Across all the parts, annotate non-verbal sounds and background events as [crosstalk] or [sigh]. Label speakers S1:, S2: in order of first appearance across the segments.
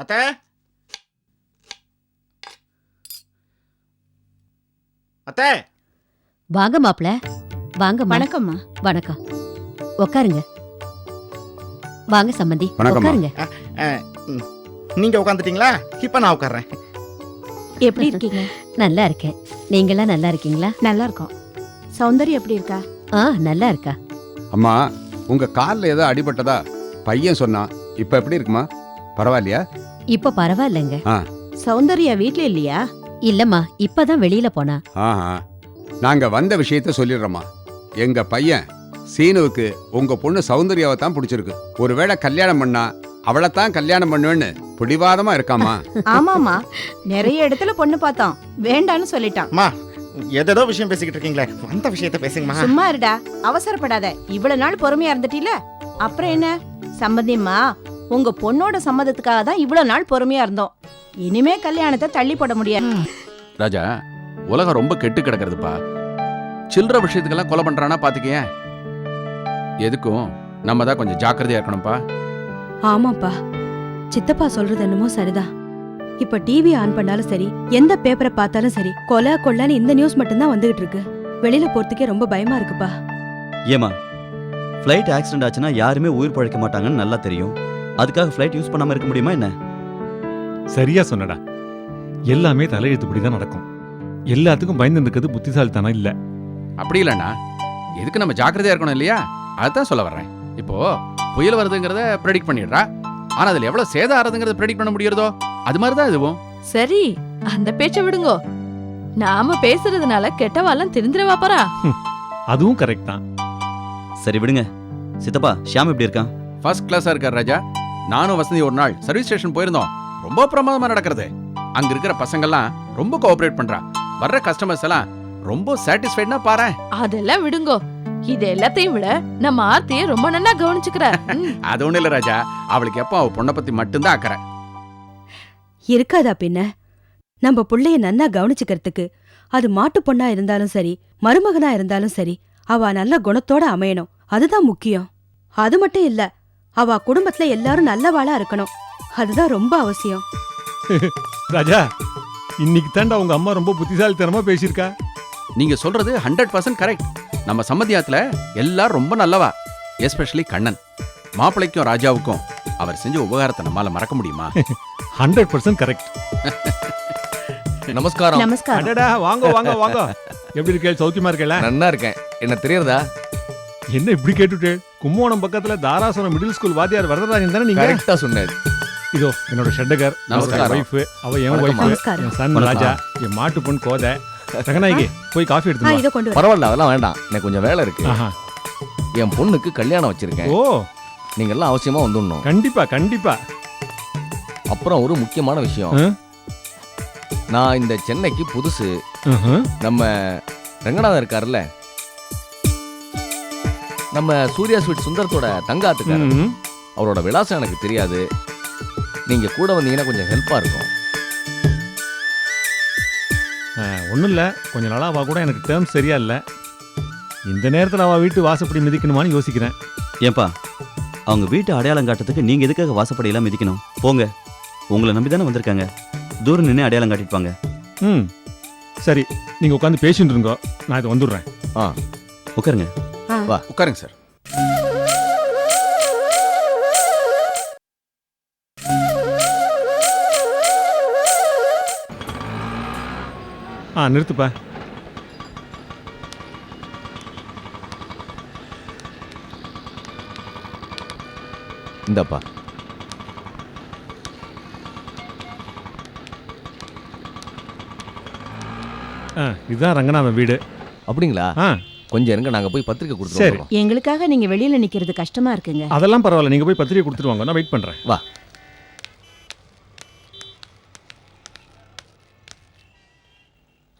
S1: அத்தை அத்தை
S2: வாங்க மாப்ள வாங்க
S3: வணக்கம்மா
S2: வணக்கம் உட்காருங்க வாங்க
S4: வணக்கம்மா.
S2: உட்காருங்க
S1: நீங்க உட்காந்துட்டீங்களா இப்ப நான் உட்கார்றேன்
S3: எப்படி இருக்கீங்க?
S2: நல்லா இருக்கேன். நீங்களாம் நல்லா இருக்கீங்களா?
S3: நல்லா இருக்கோம். சௌந்தர்யா எப்படி இருக்கா?
S2: ஆ நல்லா இருக்கா.
S4: அம்மா உங்க கால்ல ஏதோ அடிபட்டதா? பையன் சொன்னான். இப்ப எப்படி இருக்குமா? பரவாயில்லையா?
S2: இப்ப பரவாயில்லைங்க.
S3: சௌந்தர்யா வீட்ல இல்லையா?
S2: இல்லம்மா இப்பதான் வெளியில போனா.
S4: ஆஹா நாங்க வந்த விஷயத்த சொல்லிடுறோம்மா. எங்க பையன் சீனுவுக்கு உங்க பொண்ணு சௌந்தர்யாவை தான் பிடிச்சிருக்கு. ஒருவேளை கல்யாணம் பண்ணா அவளைத்தான் கல்யாணம் பண்ணுவேன்னு பிடிவாதமா இருக்காமா [laughs]
S3: ஆமாமா நிறைய இடத்துல பொண்ணு பார்த்தோம் வேண்டான்னு சொல்லிட்டான்.
S1: அம்மா ஏதேதோ விஷயம் பேசிக்கிட்டு இருக்கீங்களே. வந்த விஷயத்த பேசுங்கம்மா.
S3: சும்மா இருடா அவசரப்படாத. இவ்வளவு நாள் பொறுமையா இருந்துட்டீல. அப்புறம் என்ன? சம்மந்திம்மா உங்க பொண்ணோட சம்மதத்துக்காக தான் இவ்வளவு நாள் பொறுமையா இருந்தோம். இனிமே கல்யாணத்தை தள்ளி போட முடியாது.
S5: ராஜா உலகம் ரொம்ப கெட்டு கிடக்குறதுப்பா. சில்லற விஷயத்துக்கெல்லாம் கொலை பண்றானா பாத்துக்கேன் எதுக்கும் நம்ம தான் கொஞ்சம் ஜாக்கிரதையா இருக்கணும்ப்பா.
S6: ஆமாப்பா. சித்தப்பா சொல்றது என்னமோ சரிதான். இப்ப டிவி ஆன் பண்ணாலும் சரி எந்த பேப்பரை பார்த்தாலும் சரி கொலை கொள்ளைன்னு இந்த நியூஸ் மட்டும்தான் வந்துகிட்டு இருக்கு. வெளியில போறதுக்கே ரொம்ப பயமா இருக்குப்பா.
S7: ஏமா ஃப்ளைட் ஆக்சிடென்ட் ஆச்சுன்னா யாருமே உயிர் பழைக்க மாட்டாங்கன்னு நல்லா தெரியும். அதுக்காக ஃப்ளைட் யூஸ் பண்ணாம இருக்க முடியுமா என்ன?
S8: சரியா சொன்னடா. எல்லாமே தலையெழுத்துப்படி தான் நடக்கும். எல்லாத்துக்கும் பயந்து இருக்கிறது புத்திசாலித்தனம் இல்ல.
S5: அப்படி இல்லைண்ணா. எதுக்கு நம்ம ஜாக்கிரதையா இருக்கணும் இல்லையா? அதான் சொல்ல வர்றேன். இப்போ புயல் வருதுங்கிறத ப்ரெடிக்ட் பண்ணிடுறா. ஆனா அதுல எவ்வளவு சேதம் ஆறதுங்கிறத ப்ரெடிக்ட் பண்ண முடியறதோ? அது மாதிரி தான் இதுவும்.
S9: சரி அந்த பேச்ச விடுங்கோ. நாம பேசுறதுனால கெட்டவாலாம் தெரிஞ்சிடவா போறா.
S8: அதுவும் கரெக்ட் தான்.
S7: சரி விடுங்க. சித்தப்பா ஷியாம் எப்படி இருக்கான்?
S5: ஃபர்ஸ்ட் கிளாஸா இருக்கார் ராஜா. நானும் வசந்தி ஒரு நாள் சர்வீஸ் ஸ்டேஷன் போயிருந்தோம். ரொம்ப பிரமாதமா நடக்கிறது. அங்க இருக்கிற பசங்கெல்லாம் ரொம்ப கோஆபரேட் பண்றா. வர்ற கஸ்டமர்ஸ் எல்லாம் ரொம்ப சாட்டிஸ்ஃபைட்னா பாரேன்
S9: அதெல்லாம் விடுங்கோ. இது எல்லாத்தையும் விட நம்ம ஆர்த்திய ரொம்ப நல்லா கவனிச்சுக்கிறார் ம். [laughs]
S5: அது ஒண்ணு இல்ல ராஜா. அவளுக்கு எப்போ அவ பொண்ணை பத்தி மட்டும்தான் அக்கறை.
S6: இருக்காதா பின்ன? நம்ம புள்ளைய நன்னா கவனிச்சுக்கிறதுக்கு. அது மாட்டு பொண்ணா இருந்தாலும் சரி மருமகனா இருந்தாலும் சரி அவ நல்ல குணத்தோட அமையணும். அதுதான் முக்கியம். அது மட்டும் இல்ல அவ குடும்பத்துல எல்லாரும் நல்லவாளா இருக்கணும். அதுதான் ரொம்ப அவசியம். [laughs]
S8: ராஜா இன்னைக்கு தாண்டா உங்க அம்மா ரொம்ப புத்திசாலித்தனமா பேசியிருக்கா.
S5: நீங்க சொல்றது ஹண்ட்ரட் பர்சன்ட் கரெக்ட் நம்ம சம்மதியாத்துல எல்லாரும் ரொம்ப நல்லவா எஸ்பெஷலி கண்ணன். மாப்பிள்ளைக்கும் ராஜாவுக்கும் அவர் செஞ்ச உபகாரத்தை நம்மால மறக்க முடியுமா?
S8: ஹண்ட்ரட் பர்சன்ட் கரெக்ட்
S10: நமஸ்காரம்.
S3: நமஸ்காரம்.
S8: அடடா வாங்க வாங்க வாங்க. எப்படி இருக்கே சௌக்கியமா இருக்கல
S10: நன்னா இருக்கேன். என்ன தெரியறதா?
S8: என்ன இப்படி கேட்டுட்டு கும்போணம் பக்கத்துல தாராசுரம் மிடில் ஸ்கூல் வாத்தியார் வரதராஜன் தானே நீங்க
S10: கரெக்டா சொன்னேன்
S8: இதோ என்னோட ஷெட்டகர்
S5: நமஸ்காரம்.
S8: ஒய்ஃப் அவ என். ஒய்ஃப் என் சன். ராஜா என் மாட்டு பொண்ணு கோதை ரங்கநாயகி போய் காஃபி எடுத்து வா.
S6: இத கொண்டு வர
S10: பரவாயில்ல அதெல்லாம் வேண்டாம் எனக்கு கொஞ்சம் வேலை இருக்கு
S8: ஆஹா.
S10: என் பொண்ணுக்கு கல்யாணம் வச்சிருக்கேன்
S8: ஓ
S10: நீங்க எல்லாம் அவசியமா வந்துடணும்
S8: கண்டிப்பா கண்டிப்பா
S10: அப்புறம் ஒரு முக்கியமான விஷயம்? நான் இந்த சென்னைக்கு புதுசு. நம்ம ரங்கநாதன் இருக்காருல்ல நம்ம சூர்யா ஸ்வீட் சுந்தரத்தோட தங்காத்துக்காரர்.
S8: ம்ஹும்.
S10: அவரோட விலாசம் எனக்கு தெரியாது. நீங்க கூட வந்தீங்கன்னா கொஞ்சம் ஹெல்ப்பா இருக்கும்.
S8: ஆ, ஒண்ணும் இல்ல. கொஞ்ச நாளா அவ கூட எனக்கு டேர்ம்ஸ் சரியா இல்ல. இந்த நேரத்துல அவ வீட்டு வாசப்படி மிதிக்கணுமான்னு யோசிக்கிறேன்.
S7: ஏன்பா அவங்க வீட்டு அடையாளம் காட்டுறதுக்கு நீங்க எதுக்காக வாசப்படியெல்லாம் மிதிக்கணும்? போங்க. உங்களை நம்பி தானே வந்திருக்காங்க. தூரம் நின்று அடையாளம் காட்டிருப்பாங்க
S8: ம். சரி நீங்க உட்காந்து பேசிட்டு இருங்கோ. நான் இதை வந்துடுறேன்.
S7: உட்காருங்க.
S5: உட்காருங்க சார்.
S8: ஆ நிறுத்துப்பா.
S10: இந்தப்பா.
S8: ஆ இதுதான் ரங்கநாதன் வீடு.
S10: அப்படிங்களா?
S8: ஆ.
S10: கொஞ்சம் இருங்க நாங்க போய் பத்திரிக்கை வரோம்
S3: எங்களுக்காக நீங்க வெளியில நிக்கிறது கஷ்டமா இருக்குங்க.
S8: அதெல்லாம் பரவாயில்ல நீங்க போய் பத்திரிக்கை கொடுத்துட்டு வாங்க நான் வெயிட் பண்றேன்.
S10: வா.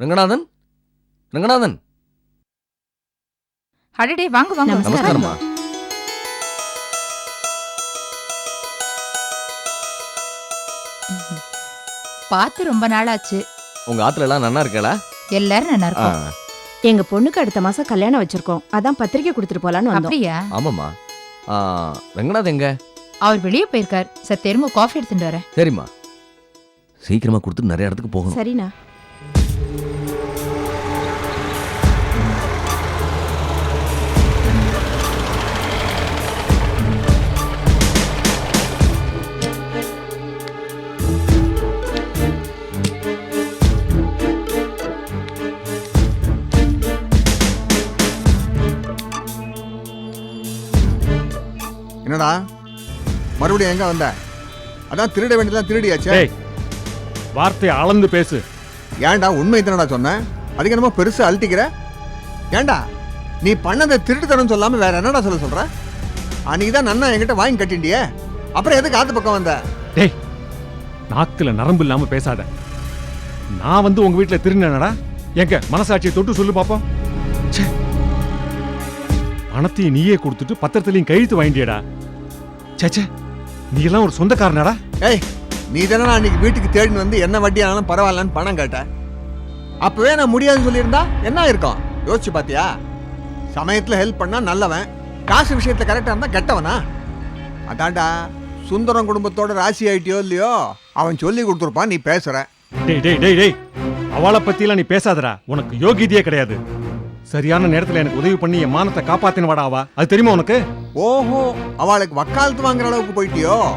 S10: ரங்கநாதன்? ரங்கநாதன்?
S9: அடடே வாங்க வாங்க.
S3: நமஸ்காரம்.
S10: நமஸ்காரம்மா.
S9: பார்த்து ரொம்ப நாளாச்சு.
S10: உங்க ஆத்துல எல்லாம் நன்னா இருக்கலா
S9: எல்லாரும் நல்லா
S10: ஆ,
S3: எங்க பொண்ணுக்கு அடுத்த மாசம் கல்யாணம் வச்சிருக்கோம். அதான் பத்திரிக்கை கொடுத்துட்டு போலான்னு வந்தோம்.
S9: அப்படியா?
S10: ஆமாம்மா. ஆ, ரங்கநாத் எங்க?
S9: அவர் வெளியே போயிருக்கார். சார் காஃபி எடுத்துட்டு வரேன்.
S10: சரிம்மா. சீக்கிரமா கொடுத்து நிறைய இடத்துக்கு போகணும்.
S3: சரிண்ணா.
S11: என்னடா? மறுபடியும் எங்க வந்த? அதான் திருட வேண்டியதான் திருடியாச்சே.
S8: டேய் வார்த்தையை அளந்து பேசு.
S11: ஏன்டா உண்மை தானடா சொன்னேன் அதுக்கு என்னமோ பெருசா அழட்டிக்கிற ஏன்டா நீ பண்ணதை திருட்டுத்தனம் சொல்லாம வேற என்னடா சொல்ல சொல்ற? அன்னைக்கு தான் நன்னா என்கிட்ட வாங்கி கட்டிண்டியே அப்புறம் எதுக்கு ஆத்து பக்கம் வந்த?
S8: டேய் நாக்குல நரம்பு இல்லாம பேசாத. நான் வந்து உங்க வீட்டுல திருநடா எங்க மனசாட்சியை தொட்டு சொல்லு பாப்போம். ச்சே. பணத்தையும் நீயே கொடுத்துட்டு பத்திரத்திலையும் கழுத்து வாங்கிட்டியடா. சேச்சே நீ எல்லாம் ஒரு சொந்தக்காரனடா?
S11: ஏய் நீ தானே அன்னைக்கு வீட்டுக்கு தேடின்னு வந்து என்ன வட்டி ஆனாலும் பரவாயில்லன்னு பணம் கேட்ட. அப்பவே நான் முடியாதுன்னு சொல்லியிருந்தா என்ன இருக்கும் யோசிச்சு பாத்தியா? சமயத்துல ஹெல்ப் பண்ணா நல்லவன் காசு விஷயத்துல கரெக்டா இருந்தா கெட்டவனா? அதான்டா சுந்தரம் குடும்பத்தோட ராசி ஆயிட்டியோ இல்லையோ அவன் சொல்லி கொடுத்துருப்பான் நீ பேசுற.
S8: டேய் டேய் டேய் டேய் அவளை பத்திலாம் நீ பேசாதடா. உனக்கு யோகியதையே கிடையாது. சரியான நேரத்துல எனக்கு உதவி பண்ணி என் மானத்தை காப்பாத்தினவாடா அவ அது தெரியுமா உனக்கு?
S11: ஓஹோ அவளுக்கு வக்காலத்து வாங்குற அளவுக்கு போயிட்டியோ?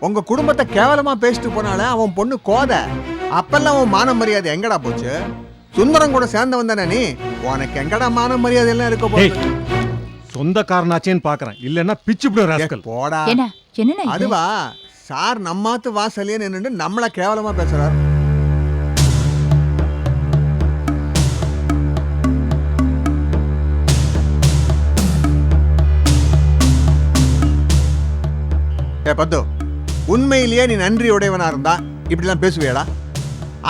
S11: உங்க குடும்பத்தை கேவலமா பேசிட்டு போனால அவன் பொண்ணு கோத. அப்பெல்லாம் அவன் மான மரியாதை எங்கடா போச்சு? சுந்தரம் கூட சேர்ந்தவன் தானே நீ? உனக்கு எங்கடா மான மரியாதை எல்லாம் இருக்க போகுது?
S8: சொந்தக்காரனாச்சேன்னு பாக்குறேன். இல்லன்னா பிச்சு ராஸ்கல்
S11: போடா? அதுவா சார் நம்மாத்து வாசலே நின்னுட்டு நம்மள கேவலமா பேசுறாரு. ஏ பத்து. உண்மையிலேயே நீ நன்றி உடையவனா இருந்தா இப்படிலாம் பேசுவியாடா.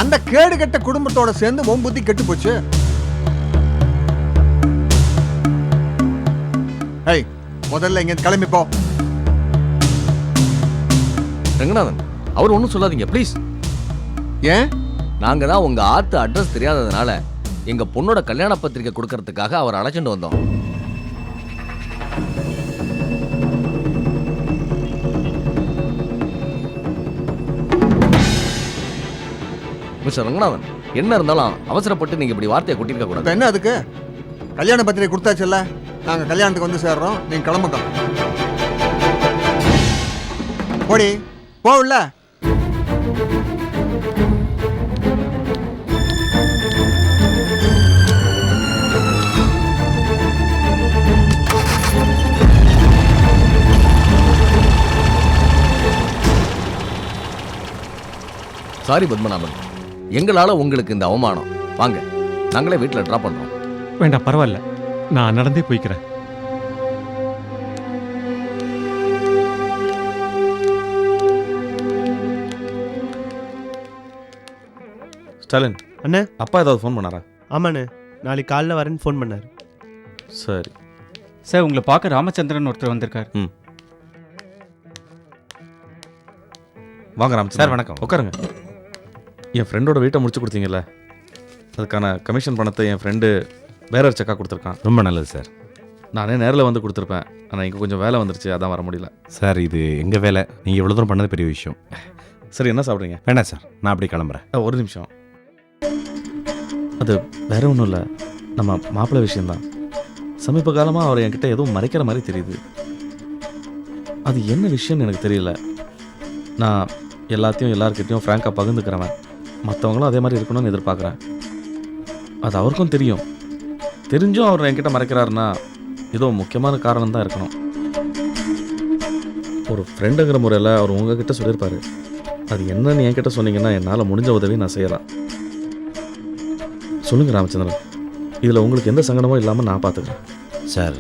S11: அந்த கேடு கெட்ட குடும்பத்தோட சேர்ந்து உன் புத்தி கெட்டு போச்சு ஏய் முதல்ல இங்க கிளம்பி போ.
S10: ரங்கநாதன் அவர் ஒன்றும் சொல்லாதீங்க ப்ளீஸ்
S11: ஏன்?
S10: நாங்க தான் உங்க ஆத்து அட்ரஸ் தெரியாததுனால எங்க பொண்ணோட கல்யாண பத்திரிக்கை கொடுக்கறதுக்காக அவர் அழைச்சிட்டு வந்தோம். மிஸ்டர் ரங்கநாதன். என்ன இருந்தாலும் அவசரப்பட்டு நீங்க இப்படி வார்த்தையை கொட்டிருக்க கூடாது.
S11: என்ன அதுக்கு? கல்யாண பத்திரிகை கொடுத்தாச்சுல்ல? நாங்க கல்யாணத்துக்கு வந்து சேர்றோம். நீங்க கிளம்புங்க. போடி. போகல.
S10: சாரி பத்மநாபன். எங்களால உங்களுக்கு இந்த அவமானம். வாங்க நாங்களே வீட்டில் ட்ராப் பண்றோம்.
S8: வேண்டாம் பரவாயில்ல. நான் நடந்தே போய்க்கிறேன்.
S12: ஸ்டாலின்
S13: அண்ணே.
S12: அப்பா ஏதாவது ஃபோன் பண்ணாரா?
S13: ஆமாண்ணே நாளைக்கு காலைல வரேன்னு ஃபோன் பண்ணார்.
S12: சரி.
S13: சார் உங்களை பார்க்க ராமச்சந்திரன் ஒருத்தர் வந்திருக்கார்.
S12: வாங்க ராம்
S13: சார், வணக்கம்.
S12: உட்காருங்க. என் ஃப்ரெண்டோட வீட்டை முடிச்சு கொடுத்தீங்கல்ல? அதுக்கான கமிஷன் பணத்தை என் ஃப்ரெண்டு வேற ஒரு செக்காக கொடுத்துருக்கான்.
S13: ரொம்ப நல்லது சார்
S12: நானே நேரில் வந்து கொடுத்துருப்பேன். ஆனால் இங்கே கொஞ்சம் வேலை வந்துருச்சு அதான் வர முடியல.
S13: சார் இது எங்கள் வேலை? நீங்கள் இவ்வளோ தூரம் பண்ணது பெரிய விஷயம்.
S12: சரி என்ன சாப்பிட்றீங்க?
S13: வேண்டாம் சார் நான் அப்படியே கிளம்புறேன்.
S12: அஹ், ஒரு நிமிஷம். அது வேற ஒன்றும் இல்லை. நம்ம மாப்பிள்ளை விஷயம்தான். சமீப காலமாக அவர் என்கிட்ட எதுவும் மறைக்கிற மாதிரி தெரியுது. அது என்ன விஷயம்னு எனக்கு தெரியல. நான் எல்லாத்தையும் எல்லார்கிட்டையும் ஃப்ராங்காக பகிர்ந்துக்கிறவன். மற்றவங்களும் அதே மாதிரி இருக்கணும்னு எதிர்பார்க்குறேன். அது அவருக்கும் தெரியும். தெரிஞ்சும் அவர் என்கிட்ட மறைக்கிறாருன்னா ஏதோ முக்கியமான காரணம் தான் இருக்கணும். ஒரு ஃப்ரெண்டுங்கிற முறையில் அவர் உங்ககிட்ட சொல்லியிருப்பாரு. அது என்னன்னு என்கிட்ட சொன்னீங்கன்னா என்னால் முடிஞ்ச உதவி நான் செய்யலாம் சொல்லுங்க ராமச்சந்திரன். இதில் உங்களுக்கு எந்த சங்கடமும் இல்லாமல் நான் பார்த்துக்கிறேன்
S13: சார்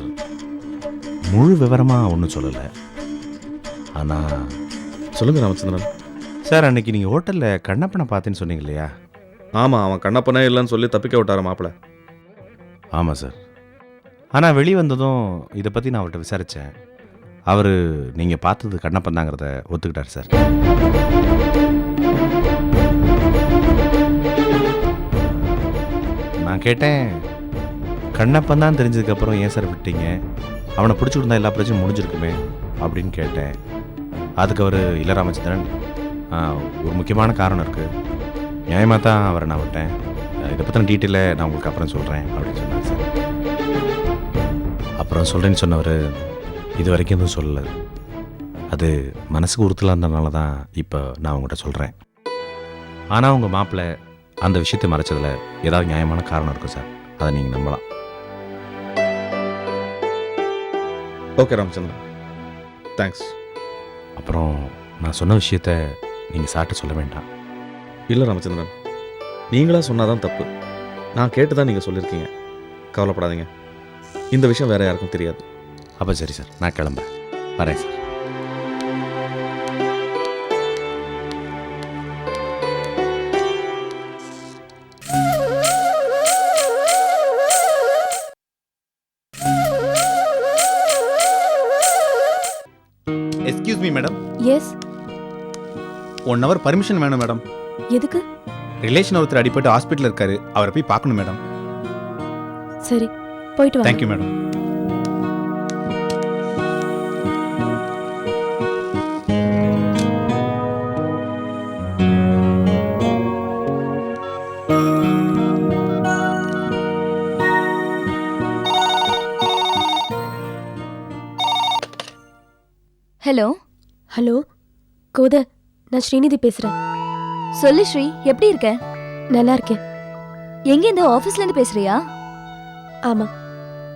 S13: முழு விவரமாக ஒன்றும் சொல்லலை. ஆனால்
S12: சொல்லுங்க ராமச்சந்திரன்.
S13: சார் அன்னைக்கு நீங்கள் ஹோட்டலில் கண்ணப்பனை பார்த்தேன்னு சொன்னீங்க இல்லையா?
S12: ஆமாம் அவன் கண்ணப்பனே இல்லைன்னு சொல்லி தப்பிக்க விட்டாரு மாப்பிள்ள
S13: ஆமாம் சார். ஆனால் வெளியே வந்ததும் இதை பற்றி நான் அவர்கிட்ட விசாரித்தேன் அவர் நீங்கள் பார்த்தது கண்ணப்பன் தாங்கிறத ஒத்துக்கிட்டார் சார். நான் கேட்டேன் கண்ணப்பன் தான் தெரிஞ்சதுக்கப்புறம் ஏன் சார் விட்டீங்க? அவனை பிடிச்சிருந்தா எல்லா பிரச்சனையும் முடிஞ்சிருக்குமே? அப்படின்னு கேட்டேன். அதுக்கு அவர் இல்லை ராமச்சந்திரன் ஒரு முக்கியமான காரணம் இருக்குது நியாயமாக தான் அவரை நான் விட்டேன். இதை பற்றின டீட்டெயிலை நான் உங்களுக்கு அப்புறம் சொல்கிறேன் அப்படின்னு சொன்னார் சார். அப்புறம் சொல்கிறேன்னு சொன்னவர் இது வரைக்கும் எதுவும் சொல்லலை. அது மனசுக்கு உறுத்தலாக இருந்ததுனால தான் இப்போ நான் உங்கள்கிட்ட சொல்கிறேன் ஆனால் உங்கள் மாப்பிள்ளை அந்த விஷயத்தை மறைச்சதில் ஏதாவது நியாயமான காரணம் இருக்கும் சார். அதை நீங்கள் நம்பலாம்.
S12: ஓகே ராமச்சந்திரன். தேங்க்ஸ்
S13: அப்புறம் நான் சொன்ன விஷயத்த நீங்கள் சார்ட்ட சொல்ல வேண்டாம்.
S12: இல்லை ராமச்சந்திரன் நீங்களா சொன்னாதான் தப்பு. நான் கேட்டு தான் நீங்கள் சொல்லியிருக்கீங்க கவலைப்படாதீங்க. இந்த விஷயம் வேற யாருக்கும் தெரியாது.
S13: அப்போ சரி சார் நான் கிளம்புறேன். வரேன் sir.
S1: Excuse me madam
S9: yes
S1: one hour permission வேணும் மேடம்
S9: எதுக்கு?
S1: ரிலேஷன் ஒருத்தர் அடிபட்டு ஹாஸ்பிட்டல் இருக்காரு. அவரை போய் பார்க்கணும் மேடம்
S9: சரி போயிட்டு வாங்க.
S1: தேங்க்யூ மேடம்
S9: ஹலோ ஹலோ கோத நான் ஸ்ரீநிதி பேசுறேன். சொல்லு ஸ்ரீ எப்படி இருக்க? நல்லா இருக்கேன். எங்க இந்த ஆபீஸ்ல இருந்து பேசுறியா? ஆமா.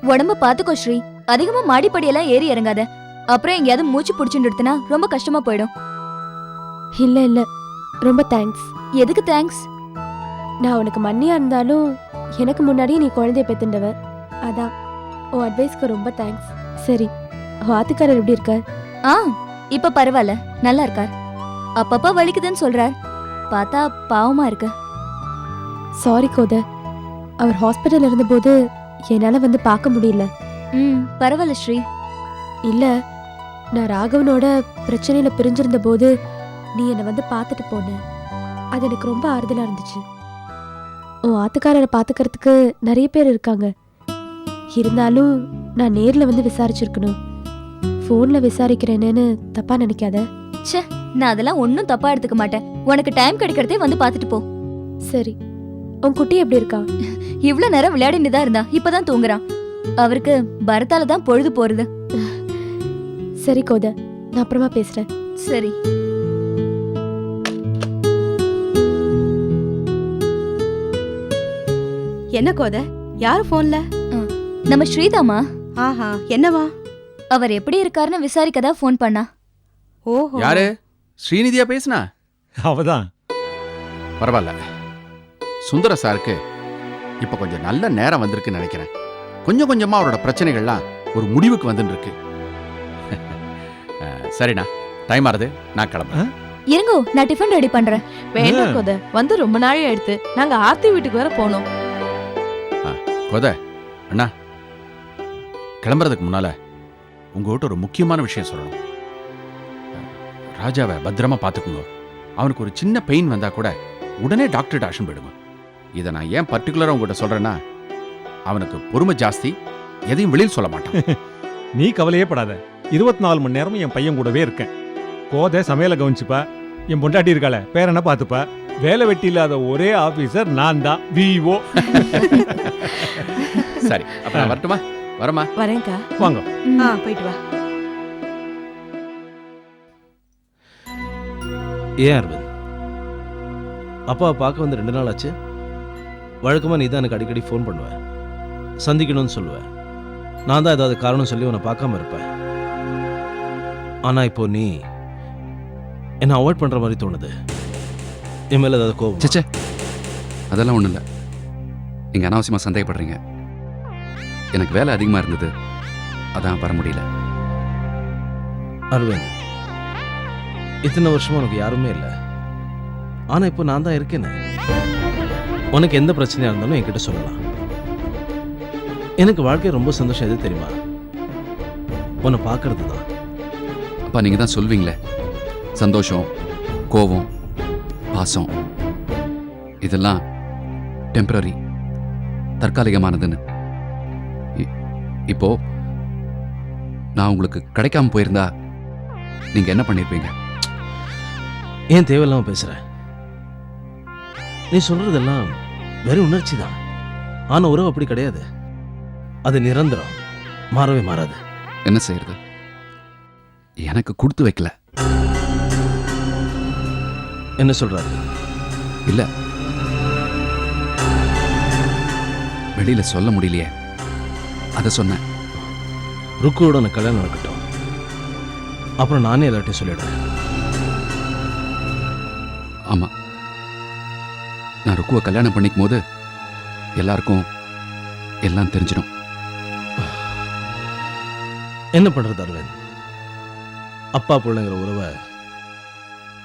S9: உடம்ப பாத்துக்கோ ஸ்ரீ. அதிகமா மாடிப்படியெல்லாம் ஏறி இறங்காத. அப்புறம் எங்கேயாவது மூச்சு பிடிச்சுட்டு ரொம்ப கஷ்டமா போயிடும். இல்ல இல்ல. ரொம்ப தேங்க்ஸ் எதுக்கு தேங்க்ஸ் நான் உனக்கு மண்ணியா இருந்தாலும் எனக்கு முன்னாடியே நீ குழந்தைய பெத்துண்டவ அதான். உன் அட்வைஸ்க்கு ரொம்ப தேங்க்ஸ் சரி. வாத்துக்காரர் எப்படி இருக்கார்? ஆ இப்ப பரவாயில்ல. நல்லா இருக்கார். அப்பப்ப வலிக்குதுன்னு சொல்றார். பார்த்தா பாவமா இருக்கு. சாரி கோத. அவர் ஹாஸ்பிட்டல் இருந்தபோது என்னால வந்து பார்க்க முடியல. ம் பரவாயில்ல ஸ்ரீ. இல்ல நான் ராகவனோட பிரச்சனையில பிரிஞ்சிருந்த போது நீ என்னை வந்து பார்த்துட்டு போன. அது எனக்கு ரொம்ப ஆறுதலா இருந்துச்சு. உன் ஆத்துக்காரரை பார்த்துக்கிறதுக்கு நிறைய பேர் இருக்காங்க. இருந்தாலும் நான் நேர்ல வந்து விசாரிச்சிருக்கணும். ஃபோன்ல விசாரிக்கிறேனேன்னு தப்பா நினைக்காத. ச்சே நான் அதெல்லாம் ஒன்றும் தப்பா எடுத்துக்க மாட்டேன். உனக்கு டைம் கிடைக்கிறதே வந்து பார்த்துட்டு போ. சரி. உன் குட்டி எப்படி இருக்கா? [laughs] இவ்வளவு நேரம் விளையாடிட்டு தான் இருந்தா இப்பதான் தூங்குறான். அவருக்கு பரத்தால தான் பொழுது போறது. சரி கோத. நான் அப்புறமா பேசுறேன். சரி.
S6: என்ன கோத? யாரு போன்ல?
S9: நம்ம ஸ்ரீதாமா
S6: ஆஹா என்னவா?
S9: அவர் எப்படி இருக்காருன்னு விசாரிக்க தான் ஃபோன் பண்ணா.
S6: ஓஹோ.
S5: யாரு? ஸ்ரீநிதியா பேசுனா?
S8: அவதான்.
S5: பரவாயில்ல. சுந்தர சாருக்கு இப்ப கொஞ்சம் நல்ல நேரம் வந்திருக்குன்னு நினைக்கிறேன். கொஞ்சம் கொஞ்சமா அவரோட பிரச்சனைகள்லாம் ஒரு முடிவுக்கு அஹ், சரிண்ணா. டைம் ஆறுது. நான் கிளம்புறேன்.
S9: இருங்கோ நான் டிஃபன் ரெடி பண்றேன்.
S8: வேண்டாம்
S9: கோத. வந்து ரொம்ப நாள் ஆயிடுத்து. நாங்க ஆர்த்தி வீட்டுக்கு வர போனோம்.
S5: கொத அண்ணா. கிளம்புறதுக்கு முன்னால உங்ககிட்ட ஒரு முக்கியமான விஷயம் சொல்லணும். ராஜாவை பத்திரமா பார்த்துக்குங்க. அவனுக்கு ஒரு சின்ன பெயின் வந்தா கூட உடனே டாக்டர்கிட்ட அஷன் போயிடுங்க. இதை நான் ஏன் பர்டிகுலராக உங்ககிட்ட சொல்றேன்னா அவனுக்கு பொறுமை ஜாஸ்தி எதையும் வெளியில் சொல்ல மாட்டான். [laughs]
S8: நீ கவலையே படாத. இருபத்தி நாலு மணி நேரமும் என் பையன் கூடவே இருக்கேன். கோதை சமையலை கவனிச்சுப்பா. என் பொண்டாட்டி இருக்காள பேரனை பார்த்துப்பா? வேலை வெட்டி இல்லாத ஒரே ஆபீசர் நான் தான் விஓ [laughs]
S5: சரி அப்ப நான் வரட்டுமா? வரமா
S6: வரேன்க்கா.
S8: வாங்க.
S6: ஆ போயிட்டு வா.
S14: ஏன் அரவிந்த் அப்பாவை பார்க்க வந்து ரெண்டு நாள் ஆச்சு. வழக்கமாக நீ தான் எனக்கு அடிக்கடி ஃபோன் பண்ணுவேன் சந்திக்கணும்னு சொல்லுவேன் நான் தான் ஏதாவது காரணம் சொல்லி உன்னை பார்க்காம இருப்பேன் ஆனால் இப்போ நீ என்னை அவாய்ட் பண்ணுற மாதிரி தோணுது. என் மேலே ஏதாவது கோபம்
S15: சேச்சே அதெல்லாம் ஒன்றும் இல்லை நீங்கள் அனாவசியமாக சந்தேகப்படுறீங்க. எனக்கு வேலை அதிகமாக இருந்தது. அதான் வர முடியல.
S14: அரவிந்த் இத்தனை வருஷமா உனக்கு யாருமே இல்லை. ஆனால் இப்போ நான் தான் இருக்கேனே. உனக்கு எந்த பிரச்சனையாக இருந்தாலும் என்கிட்ட சொல்லலாம். எனக்கு வாழ்க்கை ரொம்ப சந்தோஷம் எது தெரியுமா? உன்னை பார்க்கறது தான்.
S15: அப்பா நீங்கள் தான் சொல்வீங்களே. சந்தோஷம் கோபம் பாசம். இதெல்லாம் டெம்பரரி தற்காலிகமானதுன்னு. இப்போ நான் உங்களுக்கு கிடைக்காம போயிருந்தா நீங்க என்ன பண்ணிருப்பீங்க?
S14: ஏன் தேவையில்லாம பேசுற? நீ சொல்றதெல்லாம் வெறும் உணர்ச்சி தான் ஆனா உறவு அப்படி கிடையாது. அது நிரந்தரம். மாறவே மாறாது.
S15: என்ன செய்யறது? எனக்கு கொடுத்து வைக்கல.
S14: என்ன சொல்றாரு?
S15: இல்ல. வெளியில சொல்ல முடியலையே. அத சொன்னேன்.
S14: ருக்குவோட கல்யாணம் நடக்கட்டும். அப்புறம் நானே எல்லார்ட்டையும் சொல்லிடுறேன்.
S15: நான் ருக்குவை கல்யாணம் பண்ணிக்கும் போது எல்லாருக்கும் எல்லாம் தெரிஞ்சிடும்.
S14: என்ன பண்றது அரவிந்த்? அப்பா பிள்ளைங்கிற உறவை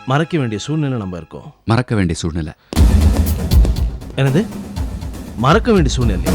S14: மறைக்க வேண்டிய சூழ்நிலை நம்ம இருக்கோம்.
S15: மறக்க வேண்டிய சூழ்நிலை.
S14: என்னது? மறக்க வேண்டிய சூழ்நிலை.